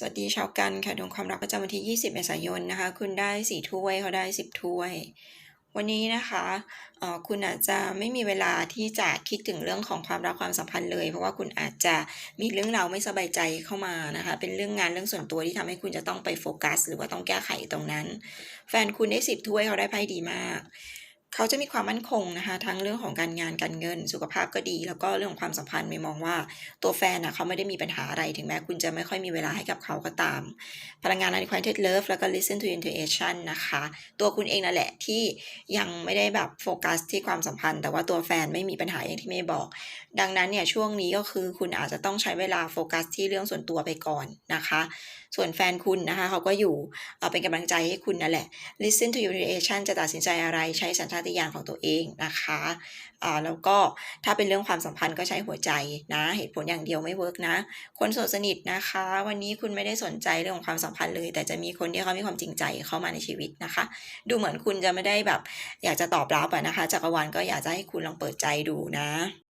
สวัสดีชาวกันค่ะดวงความรักประจำวันที่ 20 เมษายนนะคะ คุณได้สี่ถ้วยเขาได้ 10 ถ้วย วันนี้นะคะคุณอาจจะไม่มีเวลาที่จะคิดถึงเรื่องของความรักความสัมพันธ์เลย เพราะว่าคุณอาจจะมีเรื่องราวไม่สบายใจเข้ามานะคะ เป็นเรื่องงานเรื่องส่วนตัวที่ทำให้คุณจะต้องไปโฟกัส หรือว่าต้องแก้ไขตรงนั้น แฟนคุณได้ 10 ถ้วยเขาได้ไพ่ดีมาก เขาจะมีความมั่นคงนะคะ ทั้งเรื่องของการงานการเงิน สุขภาพก็ดี แล้วก็เรื่องของความสัมพันธ์ไม่มองว่าตัวแฟนน่ะเขาไม่ได้มีปัญหาอะไรถึงแม้คุณจะไม่ค่อยมีเวลาให้กับเขาก็ตาม พลังงาน unrequited love แล้วก็ listen to intuition นะคะ ตัวคุณเองนั่นแหละที่ยังไม่ได้แบบโฟกัสที่ความสัมพันธ์ แต่ว่าตัวแฟนไม่มีปัญหาอย่างที่เมย์บอก ดังนั้นเนี่ยช่วงนี้ก็คือคุณอาจจะต้องใช้เวลาโฟกัสที่เรื่องส่วนตัวไปก่อนนะคะ ส่วนแฟนคุณนะคะเขาก็อยู่เเป็นกำลังใจให้คุณนั่นแหละ listen to intuition จะตัดสินใจอะไรใช้สัญชาตญาณของตัวเองนะคะอ่าแล้วก็ถ้าเป็นเรื่องความสัมพันธ์ก็ใช้หัวใจนะเหตุผลอย่างเดียวไม่เวิร์กนะ คนโสดสนิทนะคะ วันนี้คุณไม่ได้สนใจเรื่องของความสัมพันธ์เลย แต่จะมีคนที่เขามีความจริงใจเข้ามาในชีวิตนะคะ ดูเหมือนคุณจะไม่ได้แบบ อยากจะตอบรับนะคะจักรวาลก็อยากจะให้คุณลองเปิดใจดูนะ